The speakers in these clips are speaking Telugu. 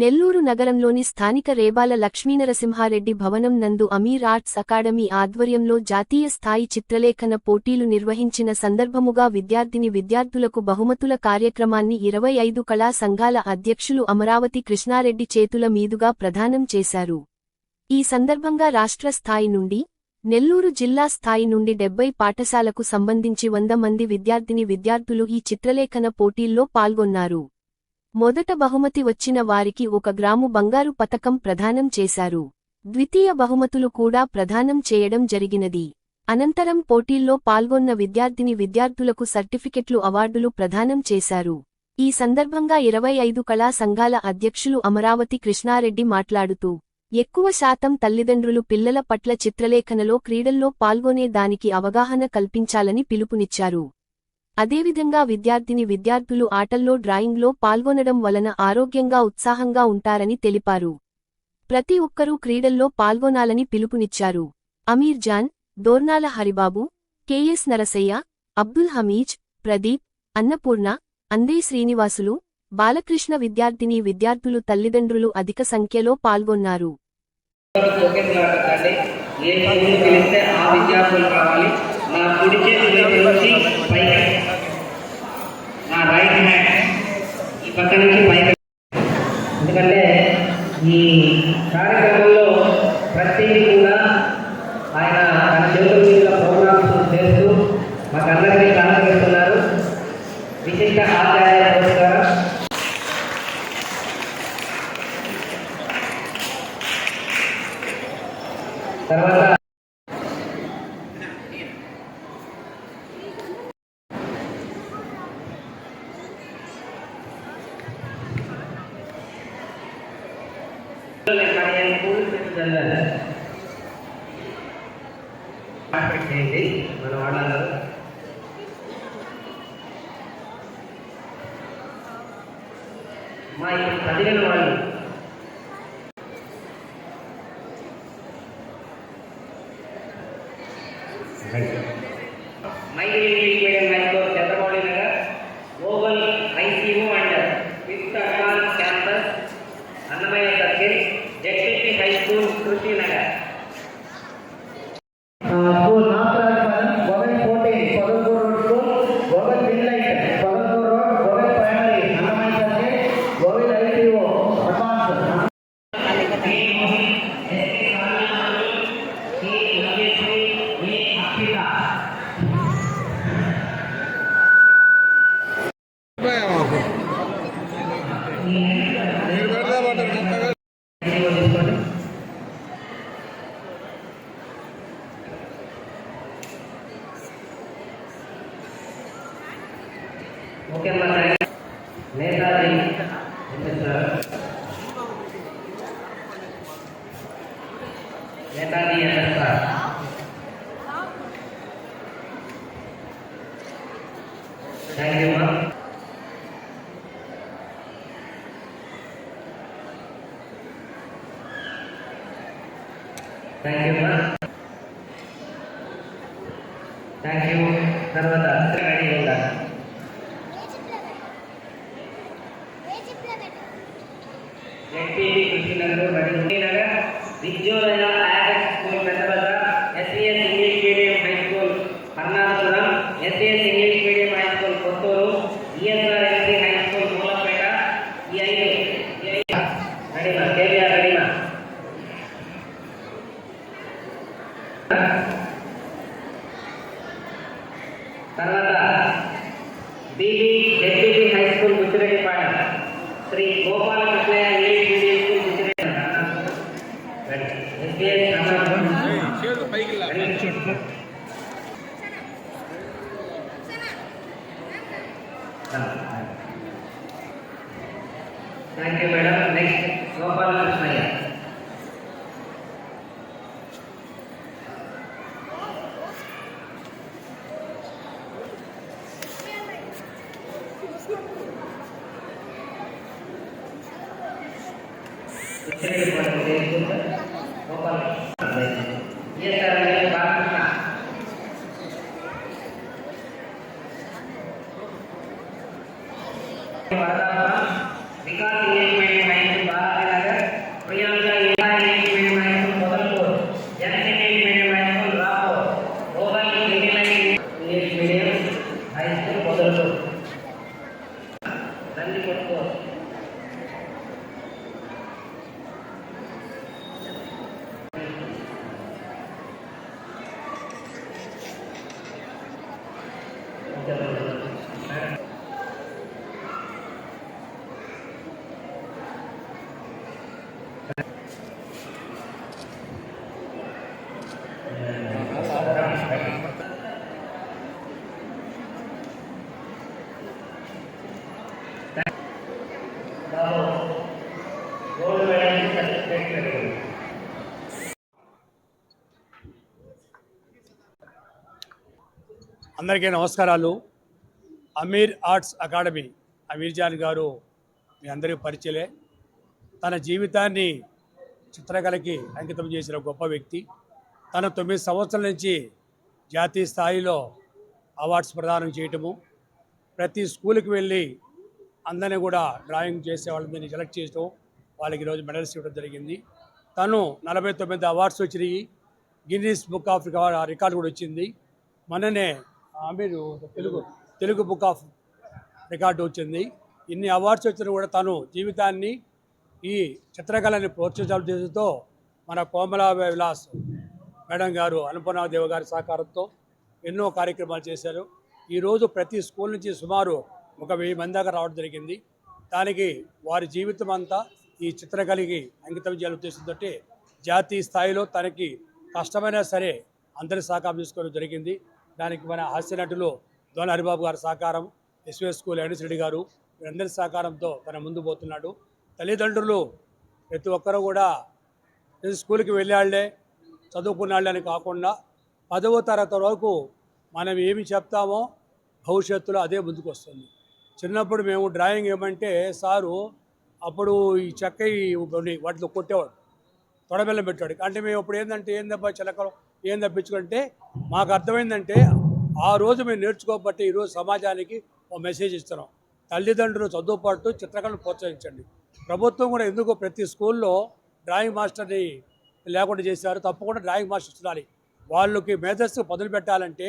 నెల్లూరు నగరంలోని స్థానిక రేబాల లక్ష్మీనరసింహారెడ్డి భవనం నందు అమీర్ ఆర్ట్స్ అకాడమీ ఆధ్వర్యంలో జాతీయ స్థాయి చిత్రలేఖన పోటీలు నిర్వహించిన సందర్భముగా విద్యార్థిని విద్యార్థులకు బహుమతుల కార్యక్రమాన్ని ఇరవై ఐదు కళా సంఘాల అధ్యక్షులు అమరావతి కృష్ణారెడ్డి చేతుల మీదుగా ప్రదానం చేశారు. ఈ సందర్భంగా రాష్ట్ర స్థాయి నుండి నెల్లూరు జిల్లా స్థాయి నుండి డెబ్బై పాఠశాలకు సంబంధించి వంద మంది విద్యార్థిని విద్యార్థులు ఈ చిత్రలేఖన పోటీల్లో పాల్గొన్నారు. మొదట బహుమతి వచ్చిన వారికి ఒక గ్రాము బంగారు పతకం ప్రదానం చేశారు. ద్వితీయ బహుమతులు కూడా ప్రదానం చేయడం జరిగినది. అనంతరం పోటీల్లో పాల్గొన్న విద్యార్థిని విద్యార్థులకు సర్టిఫికెట్లు అవార్డులు ప్రదానం చేశారు. ఈ సందర్భంగా ఇరవై ఐదు కళా సంఘాల అధ్యక్షులు అమరావతి కృష్ణారెడ్డి మాట్లాడుతూ ఎక్కువ శాతం తల్లిదండ్రులు పిల్లల పట్ల చిత్రలేఖనలో క్రీడల్లో పాల్గొనే దానికి అవగాహన కల్పించాలని పిలుపునిచ్చారు. అదేవిధంగా విద్యార్థిని విద్యార్థులు ఆటల్లో డ్రాయింగ్లో పాల్గొనడం వలన ఆరోగ్యంగా ఉత్సాహంగా ఉంటారని తెలిపారు. ప్రతి ఒక్కరూ క్రీడల్లో పాల్గొనాలని పిలుపునిచ్చారు. అమీర్ జాన్ దోర్నాల హరిబాబు కెఎస్ నరసయ్య అబ్దుల్ హమీజ్ ప్రదీప్ అన్నపూర్ణ అందే శ్రీనివాసులు బాలకృష్ణ విద్యార్థిని విద్యార్థులు తల్లిదండ్రులు అధిక సంఖ్యలో పాల్గొన్నారు. ఏ ఆ విద్యార్థులు కావాలి నా కుడి చేతి వైపు నుంచి పైకి రైట్ హ్యాండ్ ఈ పక్క నుంచి పైకి. ఎందుకంటే ఈ కార్యక్రమంలో ప్రతిదీ కూడా ఆయన తన చేతుల మీద ప్రోగ్రామ్స్ చేస్తూ మాకందరికీ సహకరిస్తున్నారు. విశిష్ట ఆదాయ పురస్కారం తర్వాత చేయండి మన వాళ్ళందరూ మా ఇప్పుడు చదివిన వాళ్ళు. Chandramouli Nagar oval ICU and fifth advance campus Annamayya circle ZPT high school Krishi Nagar thank you తర్వాత రెడీ ఉండాలి ZPT Krishnanagar Mucchireddipada Gopalakrishna ESR Balakrishna Varadapuram Vikas English medium high school gold medal certificate అందరికీ నమస్కారాలు. అమీర్ ఆర్ట్స్ అకాడమీ అమీర్ జాన్ గారు మీ అందరికీ పరిచయలే. తన జీవితాన్ని చిత్రకళకి అంకితం చేసిన గొప్ప వ్యక్తి. తన తొమ్మిది సంవత్సరాల నుంచి జాతీయ స్థాయిలో అవార్డ్స్ ప్రదానం చేయటము ప్రతి స్కూల్కి వెళ్ళి అందరినీ కూడా డ్రాయింగ్ చేసే వాళ్ళని సెలెక్ట్ చేయటం వాళ్ళకి ఈరోజు మెడల్స్ ఇవ్వడం జరిగింది. తను నలభై తొమ్మిది అవార్డ్స్ వచ్చినాయి. గిన్నీస్ బుక్ ఆఫ్ రికార్డ్ కూడా వచ్చింది. మొన్ననే మీరు Telugu Telugu book of record వచ్చింది. ఇన్ని అవార్డ్స్ వచ్చినా కూడా తను జీవితాన్ని ఈ చిత్రకళని ప్రోత్సహించాల ఉద్దేశంతో మన కోమలా విలాస్ మేడం గారు అనుపనాదేవ గారి సహకారంతో ఎన్నో కార్యక్రమాలు చేశారు. ఈరోజు ప్రతి స్కూల్ నుంచి సుమారు ఒక వెయ్యి మంది దాకా రావడం జరిగింది. దానికి వారి జీవితం అంతా ఈ చిత్రకళకి అంకితం చేయాలని ఉద్దేశంతో జాతీయ స్థాయిలో తనకి కష్టమైనా సరే అందరి సహకారం తీసుకోవడం జరిగింది. దానికి మన హాస్య నటులు దోన హరిబాబు గారి సహకారం ఎస్వే స్కూల్ ఎన్ఎస్ రెడ్డి గారు వీరందరి సహకారంతో తన ముందు పోతున్నాడు. తల్లిదండ్రులు ప్రతి ఒక్కరూ కూడా స్కూల్కి వెళ్ళాళ్ళే చదువుకున్నాళ్ళే అని కాకుండా పదవ తరగతి వరకు మనం ఏమి చెప్తామో భవిష్యత్తులో అదే ముందుకు వస్తుంది. చిన్నప్పుడు మేము డ్రాయింగ్ ఏమంటే సారు అప్పుడు ఈ చెక్క వాటిలో కొట్టేవాడు తొడబెల్లం పెట్టాడు అంటే మేము ఇప్పుడు ఏంటంటే ఏందబ్బా చిలకలు ఏం తప్పించుకుంటే మాకు అర్థమైందంటే ఆ రోజు మేము నేర్చుకోబట్టి ఈరోజు సమాజానికి ఒక మెసేజ్ ఇస్తున్నాం. తల్లిదండ్రులు చదువు పాటు చిత్రకళను ప్రోత్సహించండి. ప్రభుత్వం కూడా ఎందుకు ప్రతి స్కూల్లో డ్రాయింగ్ మాస్టర్ని లేకుండా చేశారు. తప్పకుండా డ్రాయింగ్ మాస్టర్ ఉండాలి. వాళ్ళకి మేధస్సు పదులు పెట్టాలంటే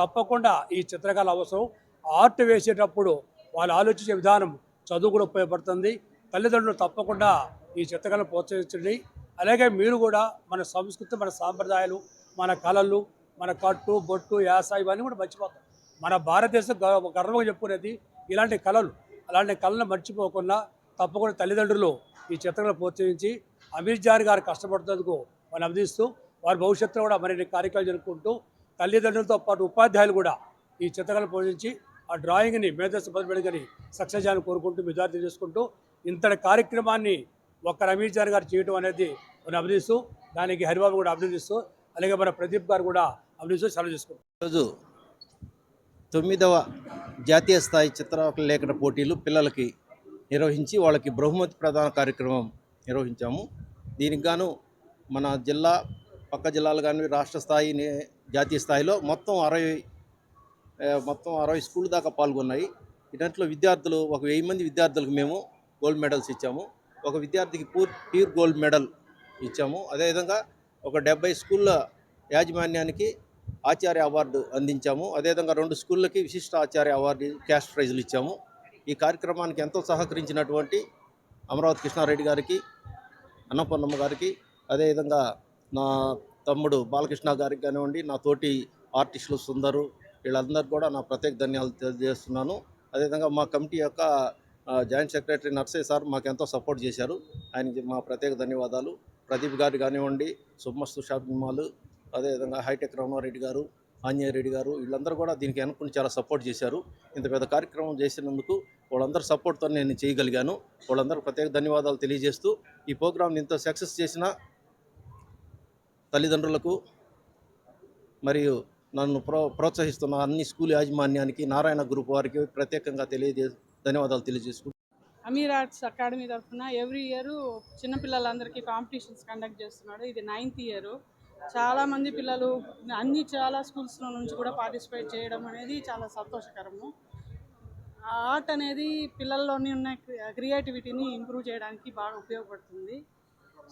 తప్పకుండా ఈ చిత్రకళ అవసరం. ఆర్ట్ వేసేటప్పుడు వాళ్ళు ఆలోచించే విధానం చదువు కూడా ఉపయోగపడుతుంది. తల్లిదండ్రులు తప్పకుండా ఈ చిత్రకళను ప్రోత్సహించండి. అలాగే మీరు కూడా మన సంస్కృతి మన సాంప్రదాయాలు మన కళలు మన కట్టు బొట్టు యాస ఇవన్నీ కూడా మర్చిపోతాం. మన భారతదేశం గర్వంగా చెప్పుకునేది ఇలాంటి కళలు అలాంటి కళలను మర్చిపోకుండా తప్పకుండా తల్లిదండ్రులు ఈ చిత్రకళ ప్రోత్సహించి అమీర్ జార్ గారు కష్టపడుతున్నందుకు మనం అభిదిస్తూ వారి భవిష్యత్తులో కూడా మరిన్ని కార్యక్రమాలు జరుపుకుంటూ తల్లిదండ్రులతో పాటు ఉపాధ్యాయులు కూడా ఈ చిత్రకళను పోషించి ఆ డ్రాయింగ్ని మేధస్సు బదిపెడుకొని సక్సెస్ చేయాలని కోరుకుంటూ విద్యార్థి చేసుకుంటూ ఇంతటి కార్యక్రమాన్ని ఒక్క రమేష్ జాన్ గారు చేయడం అనేది మనం అభినందిస్తూ దానికి హరిబాబు కూడా అభినందిస్తూ అలాగే మన ప్రదీప్ గారు కూడా అభినందిస్తూ సెలవు చేసుకుంటాం ఈరోజు తొమ్మిదవ జాతీయ స్థాయి చిత్రలేఖన పోటీలు పిల్లలకి నిర్వహించి వాళ్ళకి బహుమతి ప్రదాన కార్యక్రమం నిర్వహించాము. దీనికి గాను మన జిల్లా పక్క జిల్లాలు కానీ రాష్ట్ర స్థాయి జాతీయ స్థాయిలో మొత్తం అరవై మొత్తం అరవై స్కూల్ దాకా పాల్గొన్నాయి. దాంట్లో విద్యార్థులు ఒక వెయ్యి మంది విద్యార్థులకు మేము గోల్డ్ మెడల్స్ ఇచ్చాము. ఒక విద్యార్థికి పూర్ ప్యూర్ గోల్డ్ మెడల్ ఇచ్చాము. అదేవిధంగా ఒక డెబ్బై స్కూళ్ళ యాజమాన్యానికి ఆచార్య అవార్డు అందించాము. అదేవిధంగా రెండు స్కూళ్ళకి విశిష్ట ఆచార్య అవార్డు క్యాష్ ప్రైజులు ఇచ్చాము. ఈ కార్యక్రమానికి ఎంతో సహకరించినటువంటి అమరావతి కృష్ణారెడ్డి గారికి అన్నపూర్ణమ్మ గారికి అదేవిధంగా నా తమ్ముడు బాలకృష్ణ గారికి కానివ్వండి నా తోటి ఆర్టిస్టులు సుందరు వీళ్ళందరికీ కూడా నా ప్రత్యేక ధన్యాలు తెలియజేస్తున్నాను. అదేవిధంగా మా కమిటీ యొక్క జాయింట్ సెక్రటరీ నర్సయ్య సార్ మాకు ఎంతో సపోర్ట్ చేశారు. ఆయనకి మా ప్రత్యేక ధన్యవాదాలు. ప్రదీప్ గారు కానివ్వండి సుబ్బస్తు షాపింగ్ మాల్ అదేవిధంగా హైటెక్ రమణారెడ్డి గారు ఆంజనేయ రెడ్డి గారు వీళ్ళందరూ కూడా దీనికి అనుకుని చాలా సపోర్ట్ చేశారు. ఇంత పెద్ద కార్యక్రమం చేసినందుకు వాళ్ళందరూ సపోర్ట్తో నేను చేయగలిగాను. వాళ్ళందరూ ప్రత్యేక ధన్యవాదాలు తెలియజేస్తూ ఈ ప్రోగ్రామ్ని ఇంత సక్సెస్ చేసిన తల్లిదండ్రులకు మరియు నన్ను ప్రో ప్రోత్సహిస్తున్న అన్ని స్కూల్ యాజమాన్యానికి నారాయణ గ్రూప్ వారికి ప్రత్యేకంగా తెలియజే ధన్యవాదాలు తెలియజేసుకుంటున్నాను. అమీర్ ఆర్ట్స్ అకాడమీ తరఫున ఎవ్రీ ఇయర్ చిన్నపిల్లలందరికీ కాంపిటీషన్స్ కండక్ట్ చేస్తున్నాడు. ఇది నైన్త్ ఇయర్. చాలామంది పిల్లలు అన్ని చాలా స్కూల్స్లో నుంచి కూడా పార్టిసిపేట్ చేయడం అనేది చాలా సంతోషకరము. ఆర్ట్ అనేది పిల్లల్లోని ఉన్న క్రియేటివిటీని ఇంప్రూవ్ చేయడానికి బాగా ఉపయోగపడుతుంది.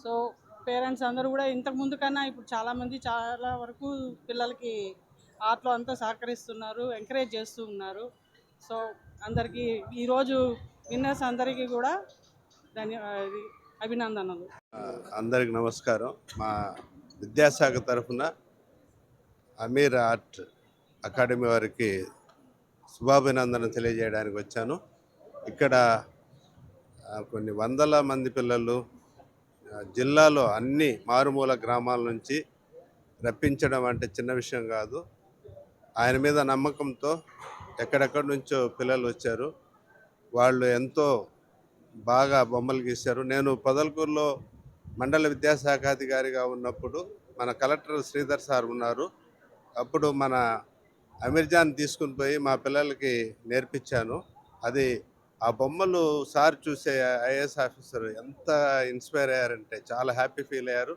సో పేరెంట్స్ అందరూ కూడా ఇంతకు ముందు కన్నా ఇప్పుడు చాలామంది చాలా వరకు పిల్లలకి ఆర్ట్లో అంతా సహకరిస్తున్నారు ఎంకరేజ్ చేస్తూ ఉన్నారు. సో అందరికీ ఈరోజు విన్నర్స్ అందరికీ కూడా ధన్య అభినందనలు. అందరికి నమస్కారం. మా విద్యాశాఖ తరఫున అమీర్ ఆర్ట్ అకాడమీ వారికి శుభాభినందన తెలియజేయడానికి వచ్చాను. ఇక్కడ కొన్ని వందల మంది పిల్లలు జిల్లాలో అన్ని మారుమూల గ్రామాల నుంచి రప్పించడం అంటే చిన్న విషయం కాదు. ఆయన మీద నమ్మకంతో ఎక్కడెక్కడి నుంచో పిల్లలు వచ్చారు. వాళ్ళు ఎంతో బాగా బొమ్మలు గీశారు. నేను పొదలకూరులో మండల విద్యాశాఖాధికారిగా ఉన్నప్పుడు మన కలెక్టర్ శ్రీధర్ సార్ ఉన్నారు. అప్పుడు మన అమీర్జాన్ తీసుకుని పోయి మా పిల్లలకి నేర్పించాను. అది ఆ బొమ్మలు సార్ చూసే ఐఏఎస్ ఆఫీసర్ ఎంత ఇన్స్పైర్ అయ్యారంటే చాలా హ్యాపీ ఫీల్ అయ్యారు.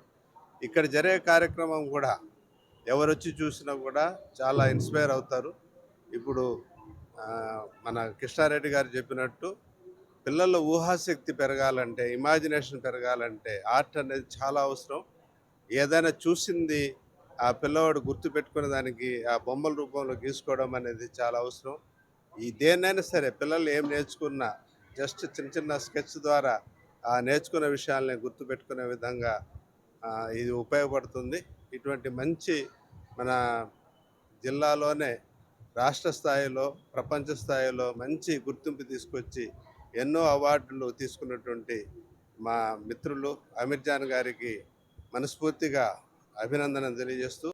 ఇక్కడ జరిగే కార్యక్రమం కూడా ఎవరు వచ్చి చూసినా కూడా చాలా ఇన్స్పైర్ అవుతారు. ఇప్పుడు మన కృష్ణారెడ్డి గారు చెప్పినట్టు పిల్లల ఊహాశక్తి పెరగాలంటే ఇమాజినేషన్ పెరగాలంటే ఆర్ట్ అనేది చాలా అవసరం. ఏదైనా చూసింది ఆ పిల్లవాడు గుర్తు పెట్టుకునే దానికి ఆ బొమ్మల రూపంలో గీసుకోవడం అనేది చాలా అవసరం. ఈ దేన్నైనా సరే పిల్లలు ఏం నేర్చుకున్నా జస్ట్ చిన్న చిన్న స్కెచ్ ద్వారా ఆ నేర్చుకున్న విషయాల్ని గుర్తుపెట్టుకునే విధంగా ఇది ఉపయోగపడుతుంది. ఇటువంటి మంచి మన జిల్లాలోనే రాష్ట్ర స్థాయిలో ప్రపంచ స్థాయిలో మంచి గుర్తింపు తీసుకొచ్చి ఎన్నో అవార్డులు తీసుకున్నటువంటి మా మిత్రులు అమీర్ జాన్ గారికి మనస్ఫూర్తిగా అభినందన తెలియజేస్తూ